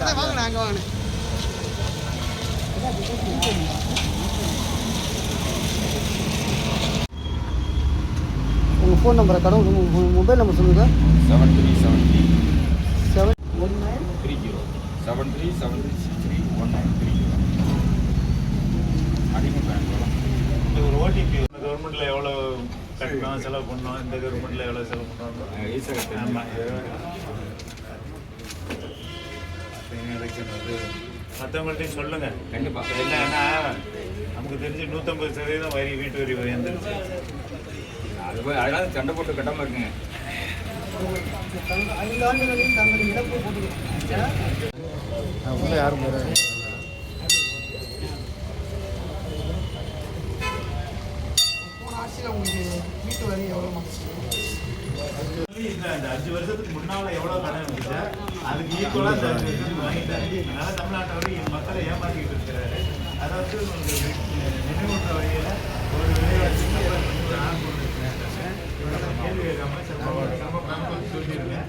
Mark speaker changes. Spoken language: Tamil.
Speaker 1: வாங்க நாங்க வாங்க உங்கள் ஃபோன் நம்பரை கடவுள் உங்கள் மொபைல் நம்பர் சொல்லுங்கள்
Speaker 2: seven three seven three
Speaker 1: seven one nine
Speaker 2: three zero seven three seven three six three one nine three zero அடிமை பேங்க்
Speaker 3: இந்த ஒரு ஓடிபி கவர்மெண்ட்ல எவ்வளோ கட்டணும் செலவு பண்ணோம் இந்த கவர்மெண்ட்ல எவ்வளோ செலவு பண்ணோம்
Speaker 2: ஈஸியாக
Speaker 3: ஆமாம் எலெக்ஷன் வந்து மற்றவங்கள்ட்டையும் சொல்லுங்க
Speaker 2: கண்டிப்பாக
Speaker 3: என்னன்னா நமக்கு தெரிஞ்சு நூற்றம்பது சதவீதம் வரி வீட்டு வரி உயர்ந்துருச்சு.
Speaker 2: அது போய் அதனால சண்டை போட்டு கட்டாமல் இருக்குங்க
Speaker 3: உள்ள யாரும்
Speaker 1: உங்களுக்கு வீட்டு வரி எவ்வளோ
Speaker 3: இந்த இந்த அஞ்சு வருஷத்துக்கு முன்னால எவ்வளவு கடன் இருந்துச்சு? அதுக்கு ஈக்குவலா இந்த அஞ்சு வருஷத்துக்கு வாங்கிட்டாரு அதனால தமிழ்நாட்டை மக்களை ஏமாத்திட்டு இருக்கிறாரு. அதை வந்து நினைவூட்டுற வகையில ஒரு போட்டுருக்கேன் கேள்வி கேட்காம சிரமம் சொல்லியிருக்கேன்